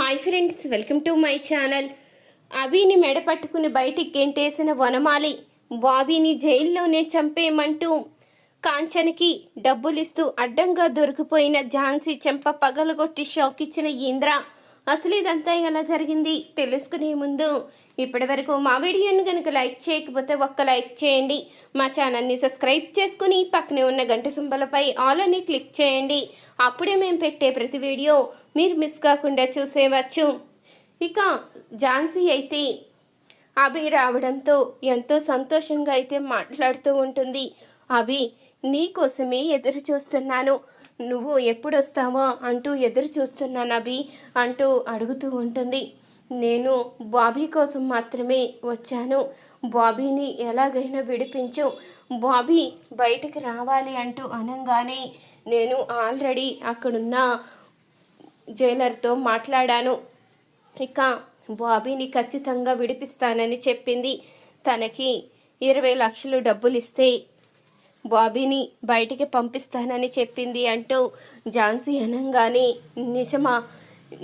Hi friends welcome to my channel. అవిని మెడ పట్టుకుని బయటికి గెంటేసిన వనమాలి బాబీని జైల్లోనే చంపేయమంటూ కాంచనకి డబ్బులిస్తూ అడ్డంగా దొరికిపోయిన ఝాన్సీ చెంప పగలగొట్టి షాక్ ఇచ్చిన ఇంద్ర అసలు ఇదంతా ఎలా జరిగింది? తెలుసుకునే ముందు ఇప్పటి వరకు మా వీడియోను కనుక లైక్ చేయకపోతే ఒక్క లైక్ చేయండి. మా ఛానల్ని సబ్స్క్రైబ్ చేసుకుని పక్కనే ఉన్న గంట సింబలపై ఆల్ అని క్లిక్ చేయండి. అప్పుడే మేము పెట్టే ప్రతి వీడియో మీరు మిస్ కాకుండా చూసేవచ్చు ఇక ఝాన్సీ అయితే అభి రావడంతో ఎంతో సంతోషంగా అయితే మాట్లాడుతూ ఉంటుంది. అభి నీకోసమే ఎదురు చూస్తున్నాను. నువ్వు ఎప్పుడు వస్తావో అంటూ ఎదురు చూస్తున్నాను అభి అంటూ అడుగుతూ ఉంటుంది. నేను బాబీ కోసం మాత్రమే వచ్చాను. బాబీని ఎలాగైనా విడిపించు. బాబీ బయటికి రావాలి అంటూ అనగానే నేను ఆల్రెడీ అక్కడున్న. జైలర్తో మాట్లాడాను. ఇక బాబీని ఖచ్చితంగా విడిపిస్తానని చెప్పింది. తనకి ఇరవై లక్షలు డబ్బులు ఇస్తే బాబీని బయటికి పంపిస్తానని చెప్పింది అంటూ ఝాన్సీ అనంగానే నిజమా?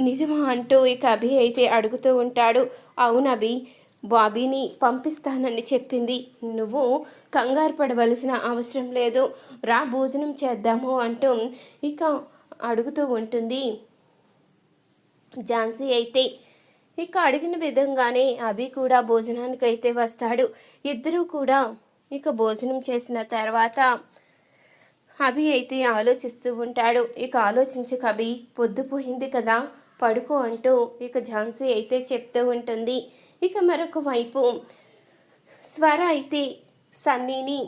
నిజమా? అంటూ ఇక అభి అయితే అడుగుతూ ఉంటాడు. అవును అభి బాబీని పంపిస్తానని చెప్పింది. నువ్వు కంగారు పడవలసిన అవసరం లేదు. రా భోజనం చేద్దాము అంటూ ఇక అడుగుతూ ఉంటుంది. ఝాన్సీ అయితే ఇక అడిగిన విధంగానే అభి కూడా భోజనానికి అయితే వస్తాడు. ఇద్దరూ కూడా ఇక భోజనం చేసిన తర్వాత అభి అయితే ఆలోచిస్తూ ఉంటాడు. ఇక ఆలోచించి కవి పొద్దుపోయింది కదా పడుకో అంటూ ఇక ఝాన్సీ అయితే చెప్తూ ఉంటుంది. ఇక మరొక వైపు స్వర అయితే సన్నీని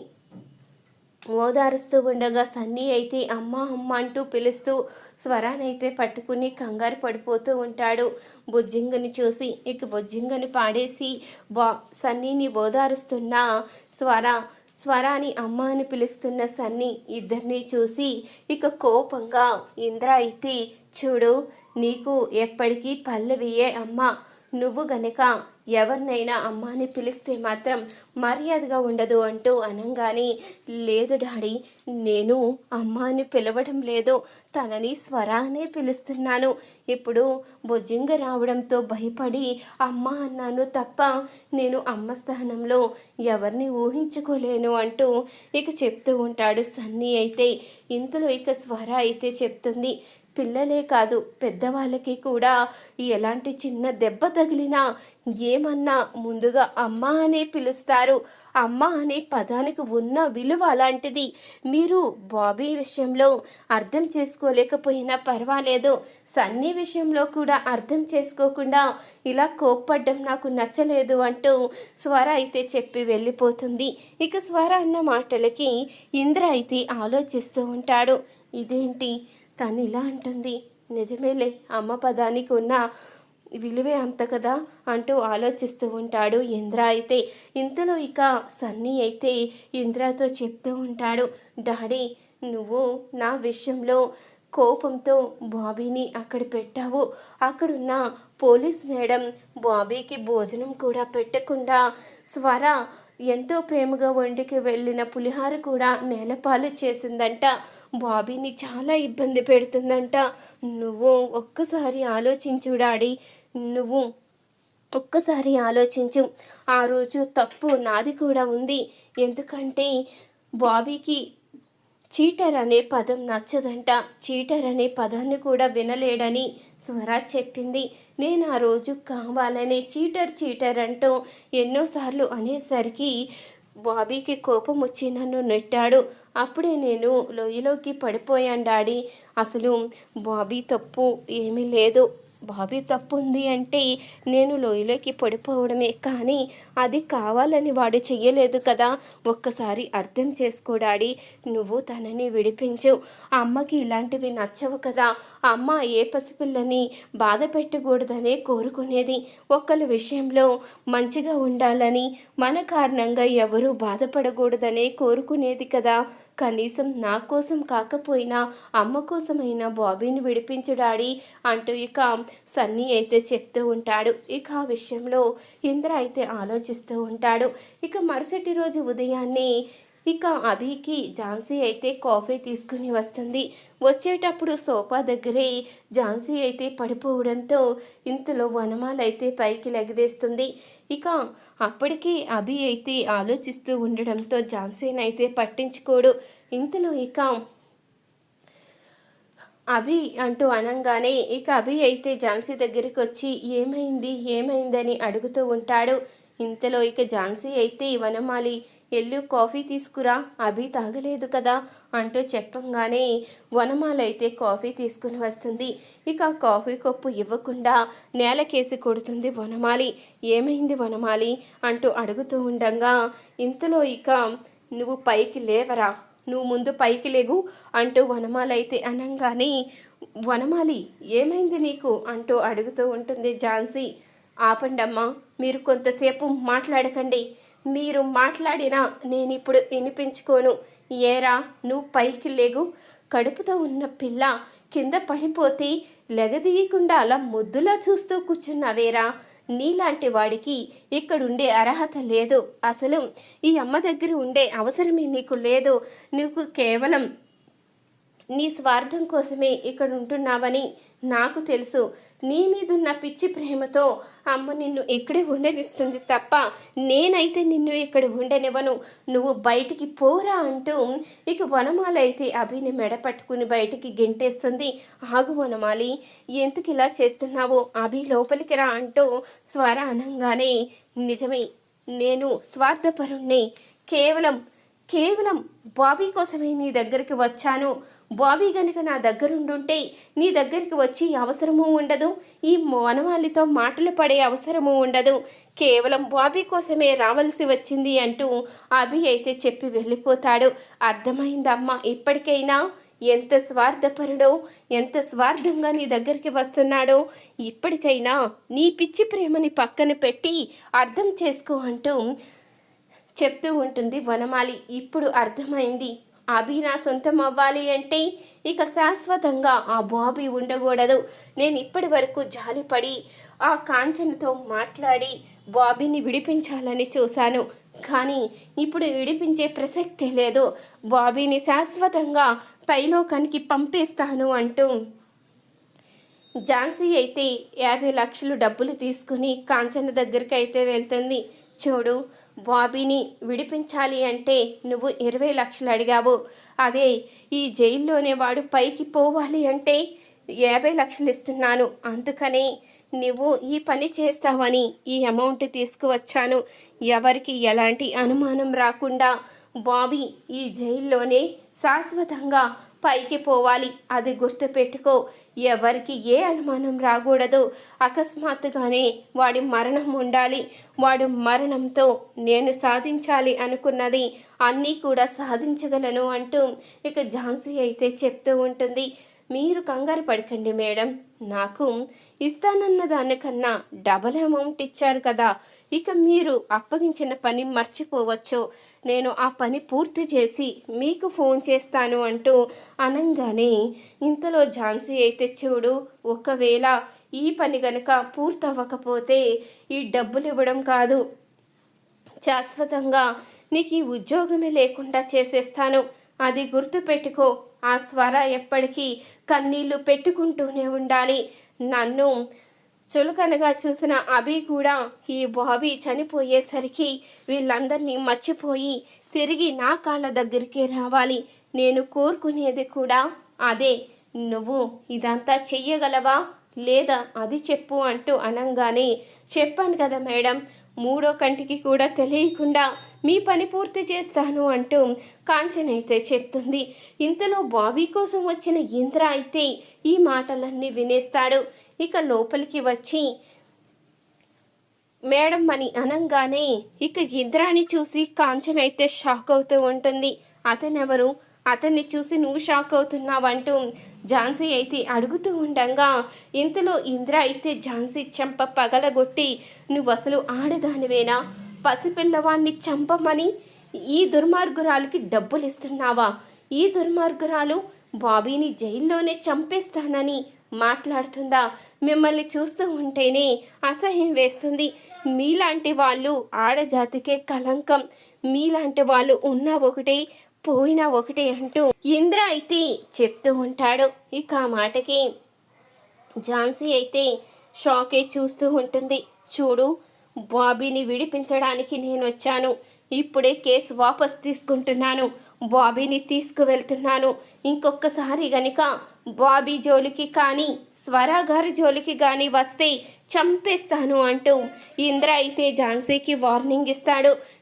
ఓదారుస్తూ ఉండగా సన్నీ అయితే అమ్మ అమ్మ అంటూ పిలుస్తూ స్వరానైతే పట్టుకుని కంగారు పడిపోతూ ఉంటాడు. బుజ్జింగని చూసి ఇక బుజ్జింగని పాడేసి బా సన్నీని ఓదారుస్తున్న స్వర స్వరాని అమ్మ అని పిలుస్తున్న సన్నీ ఇద్దరిని చూసి ఇక కోపంగా ఇంద్ర అయితే చూడు నీకు ఎప్పటికీ పల్లవియే అమ్మ. నువ్వు గనక ఎవరినైనా అమ్మాని పిలిస్తే మాత్రం మర్యాదగా ఉండదు అంటూ అనంగానే లేదు డాడీ నేను అమ్మాని పిలవడం లేదు. తనని స్వరానే పిలుస్తున్నాను. ఇప్పుడు బొజ్జింగ రావడంతో భయపడి అమ్మ అన్నాను తప్ప నేను అమ్మ స్థానంలో ఎవరిని ఊహించుకోలేను అంటూ ఇక చెప్తూ ఉంటాడు సన్నీ అయితే. ఇంతలో ఇక స్వర అయితే చెప్తుంది. పిల్లలే కాదు పెద్దవాళ్ళకి కూడా ఎలాంటి చిన్న దెబ్బ తగిలినా ఏమన్నా ముందుగా అమ్మ అనే పిలుస్తారు. అమ్మ అనే పదానికి ఉన్న విలువ అలాంటిది. మీరు బాబీ విషయంలో అర్థం చేసుకోలేకపోయినా పర్వాలేదు. సన్నీ విషయంలో కూడా అర్థం చేసుకోకుండా ఇలా కోప్పడ్డం నాకు నచ్చలేదు అంటూ స్వర అయితే చెప్పి వెళ్ళిపోతుంది. ఇక స్వర అన్న మాటలకి ఇంద్ర అయితే ఆలోచిస్తూ ఉంటాడు. ఇదేంటి? తను ఇలా అంటుంది. నిజమేలే అమ్మ పదానికి ఉన్న విలువే అంత కదా అంటూ ఆలోచిస్తూ ఉంటాడు ఇంద్ర. అయితే ఇంతలో ఇక సన్నీ అయితే ఇంద్రతో చెప్తూ ఉంటాడు డాడీ నువ్వు నా విషయంలో కోపంతో బాబీని అక్కడ పెట్టావు. అక్కడున్న పోలీస్ మేడం బాబీకి భోజనం కూడా పెట్టకుండా స్వర ఎంతో ప్రేమగా వండికి వెళ్ళిన పులిహార కూడా నేలపాలు చేసిందంట. బాబీని చాలా ఇబ్బంది పెడుతుందంట. నువ్వు ఒక్కసారి ఆలోచించు డాడీ. నువ్వు ఒక్కసారి ఆలోచించు. ఆ రోజు తప్పు నాది కూడా ఉంది. ఎందుకంటే బాబీకి చీటర్ అనే పదం నచ్చదంట. చీటర్ అనే పదాన్ని కూడా వినలేడని స్వరాజ్ చెప్పింది. నేను ఆ రోజు కావాలనే చీటర్ చీటర్ అంటూ ఎన్నోసార్లు అనేసరికి బాబీకి కోపం వచ్చి నన్ను నెట్టాడు. అప్పుడే నేను లోయలోకి పడిపోయాను డాడీ. అసలు బాబీ తప్పు ఏమీ లేదు. బాబీ తప్పు ఉంది అంటే నేను లోయలోకి పడిపోవడమే కానీ అది కావాలని వాడు చెయ్యలేదు కదా. ఒక్కసారి అర్థం చేసుకోడాడి నువ్వు తనని విడిపించు. అమ్మకి ఇలాంటివి నచ్చవు కదా. అమ్మ ఏ పసిపిల్లని బాధ పెట్టకూడదనే కోరుకునేది. ఒకరి విషయంలో మంచిగా ఉండాలని మన కారణంగా ఎవరూ బాధపడకూడదనే కోరుకునేది కదా. కనీసం నా కోసం కాకపోయినా అమ్మ కోసమైనా బాబీని విడిపించు డాడీ అంటూ ఇక సన్నీ అయితే చెప్తూ ఉంటాడు. ఇక ఆ విషయంలో ఇంద్ర అయితే ఆలోచిస్తూ ఉంటాడు. ఇక మరుసటి రోజు ఉదయాన్నే ఇక అభికి ఝాన్సీ అయితే కాఫీ తీసుకుని వస్తుంది. వచ్చేటప్పుడు సోఫా దగ్గరే ఝాన్సీ అయితే పడిపోవడంతో ఇంతలో వనమాల అయితే పైకి లెగదేస్తుంది. ఇక అప్పటికి అభి అయితే ఆలోచిస్తూ ఉండడంతో ఝాన్సీని అయితే పట్టించుకోడు. ఇంతలో ఇక అభి అంటూ అనంగానే ఇక అభి అయితే ఝాన్సీ దగ్గరికి వచ్చి ఏమైంది? ఏమైందని అడుగుతూ ఉంటాడు. ఇంతలో ఇక ఝాన్సీ అయితే వనమాలి ఎల్లు కాఫీ తీసుకురా. అభి తాగలేదు కదా అంటూ చెప్పంగానే వనమాలైతే కాఫీ తీసుకుని వస్తుంది. ఇక కాఫీ కప్పు ఇవ్వకుండా నేలకేసి కొడుతుంది వనమాలి. ఏమైంది వనమాలి అంటూ అడుగుతూ ఉండగా ఇంతలో ఇక నువ్వు పైకి లేవరా? నువ్వు ముందు పైకి లేగు అంటూ వనమాలైతే అనంగానే వనమాలి ఏమైంది నీకు అంటూ అడుగుతూ ఉంటుంది ఝాన్సీ. ఆపండమ్మా మీరు కొంతసేపు మాట్లాడకండి. మీరు మాట్లాడినా నేను ఇప్పుడు వినిపించుకోను. ఏరా నువ్వు పైకి లేగు. కడుపుతో ఉన్న పిల్ల కింద పడిపోతే లెగదీయకుండా అలా ముద్దులా చూస్తూ కూర్చున్నావేరా? నీలాంటి వాడికి ఇక్కడుండే అర్హత లేదు. అసలు ఈ అమ్మ దగ్గర ఉండే అవసరమే నీకు లేదు. నీకు కేవలం నీ స్వార్థం కోసమే ఇక్కడ ఉంటున్నావని నాకు తెలుసు. నీ మీదున్న పిచ్చి ప్రేమతో అమ్మ నిన్ను ఇక్కడే ఉండనిస్తుంది తప్ప నేనైతే నిన్ను ఇక్కడ ఉండనివ్వను. నువ్వు బయటికి పోరా అంటూ ఇక వనమాల అయితే అభిని మెడ పట్టుకుని బయటికి గెంటేస్తుంది. ఆగు వనమాలి ఎందుకు ఇలా చేస్తున్నావు? అభి లోపలికి రా అంటూ స్వర అనంగానే నిజమే నేను స్వార్థపరుణ్ణి. కేవలం కేవలం బాబీ కోసమే నీ దగ్గరికి వచ్చాను. బాబీ గనుక నా దగ్గరుండుంటే నీ దగ్గరికి వచ్చి అవసరము ఉండదు. ఈ వనమాలితో మాటలు పడే అవసరము ఉండదు. కేవలం బాబీ కోసమే రావాల్సి వచ్చింది అంటూ అభి అయితే చెప్పి వెళ్ళిపోతాడు. అర్థమైందమ్మా ఇప్పటికైనా ఎంత స్వార్థపరుడో ఎంత స్వార్థంగా నీ దగ్గరికి వస్తున్నాడో ఇప్పటికైనా నీ పిచ్చి ప్రేమని పక్కన పెట్టి అర్థం చేసుకో అంటూ చెప్తూ ఉంటుంది వనమాలి. ఇప్పుడు అర్థమైంది. అభి నా సొంతం అవ్వాలి అంటే ఇక శాశ్వతంగా ఆ బాబీ ఉండకూడదు. నేను ఇప్పటి వరకు జాలిపడి ఆ కాంచనతో మాట్లాడి బాబీని విడిపించాలని చూశాను. కానీ ఇప్పుడు విడిపించే ప్రసక్తే లేదు. బాబీని శాశ్వతంగా పైలోకానికి పంపేస్తాను అంటూ ఝాన్సీ అయితే యాభై లక్షలు డబ్బులు తీసుకుని కాంచన దగ్గరికి అయితే వెళ్తుంది. చూడు బాబీని విడిపించాలి అంటే నువ్వు ఇరవై లక్షలు అడిగావు. అదే ఈ జైల్లోనే వాడు పైకి పోవాలి అంటే యాభై లక్షలు ఇస్తున్నాను. అందుకని నువ్వు ఈ పని చేస్తావని ఈ అమౌంట్ తీసుకువచ్చాను. ఎవరికి ఎలాంటి అనుమానం రాకుండా బాబీ ఈ జైల్లోనే శాశ్వతంగా పైకి పోవాలి. అది గుర్తుపెట్టుకో. ఎవరికి ఏ అనుమానం రాకూడదు. అకస్మాత్తుగానే వాడి మరణం ఉండాలి. వాడు మరణంతో నేను సాధించాలి అనుకున్నది అన్నీ కూడా సాధించగలను అంటూ ఇక ఝాన్సీ అయితే చెప్తూ ఉంటుంది. మీరు కంగారు పడకండి మేడం. నాకు ఇస్తానన్న దానికన్నా డబల్ అమౌంట్ ఇచ్చారు కదా. ఇక మీరు అప్పగించిన పని మర్చిపోవచ్చో నేను ఆ పని పూర్తి చేసి మీకు ఫోన్ చేస్తాను అంటూ అనంగానే ఇంతలో ఝాన్సీ అయితే చూడు ఒకవేళ ఈ పని గనక పూర్తవ్వకపోతే ఈ డబ్బులు ఇవ్వడం కాదు. శాశ్వతంగా నీకు ఈ ఉద్యోగమే లేకుండా చేసేస్తాను. అది గుర్తుపెట్టుకో ఆ స్వర ఎప్పటికీ కన్నీళ్ళు పెట్టుకుంటూనే ఉండాలి. నన్ను చులకనగా చూసిన అభి కూడా ఈ బాబీ చనిపోయేసరికి వీళ్ళందరినీ మర్చిపోయి తిరిగి నా కాళ్ళ దగ్గరికి రావాలి. నేను కోరుకునేది కూడా అదే. నువ్వు ఇదంతా చెయ్యగలవా? లేదా అది చెప్పు అంటూ అనంగానే చెప్పాను కదా మేడం మూడో కంటికి కూడా తెలియకుండా మీ పని పూర్తి చేస్తాను అంటూ కాంచన అయితే చెప్తుంది. ఇంతలో బాబీ కోసం వచ్చిన ఇంద్ర అయితే ఈ మాటలన్నీ వినేస్తాడు. ఇక లోపలికి వచ్చి మేడం అని అనంగానే ఇక ఇంద్రాని చూసి కాంచన అయితే షాక్ అవుతూ ఉంటుంది. అతనెవరు? అతన్ని చూసి నువ్వు షాక్ అవుతున్నావంటూ ఝాన్సీ అయితే అడుగుతూ ఉండగా ఇంతలో ఇంద్ర అయితే ఝాన్సీ చెంప పగలగొట్టి నువ్వు అసలు ఆడదానివేనా? పసిపిల్లవాణ్ణి చంపమని? ఈ దుర్మార్గురాలకి డబ్బులు ఇస్తున్నావా ఈ దుర్మార్గురాలు బాబీని జైల్లోనే చంపేస్తానని మాట్లాడుతుందా? మిమ్మల్ని చూస్తూ ఉంటేనే అసహ్యం వేస్తుంది. మీలాంటి వాళ్ళు ఆడజాతికే కలంకం మీలాంటి వాళ్ళు ఉన్నా ఒకటే పోయినా ఒకటే అంటూ ఇంద్ర అయితే చెప్తూ ఉంటాడు. ఇక ఆ మాటకి ఝాన్సీ అయితే షాకే చూస్తూ ఉంటుంది. చూడు బాబీని విడిపించడానికి నేను వచ్చాను ఇప్పుడే కేసు వాపస్ తీసుకుంటున్నాను. బాబీని తీసుకువెళ్తున్నాను. ఇంకొకసారి గనుక బాబీ జోలికి కానీ స్వరా గారి జోలికి కానీ వస్తే చంపేస్తాను అంటూ ఇంద్ర అయితే ఝాన్సీకి వార్నింగ్ ఇస్తాడు.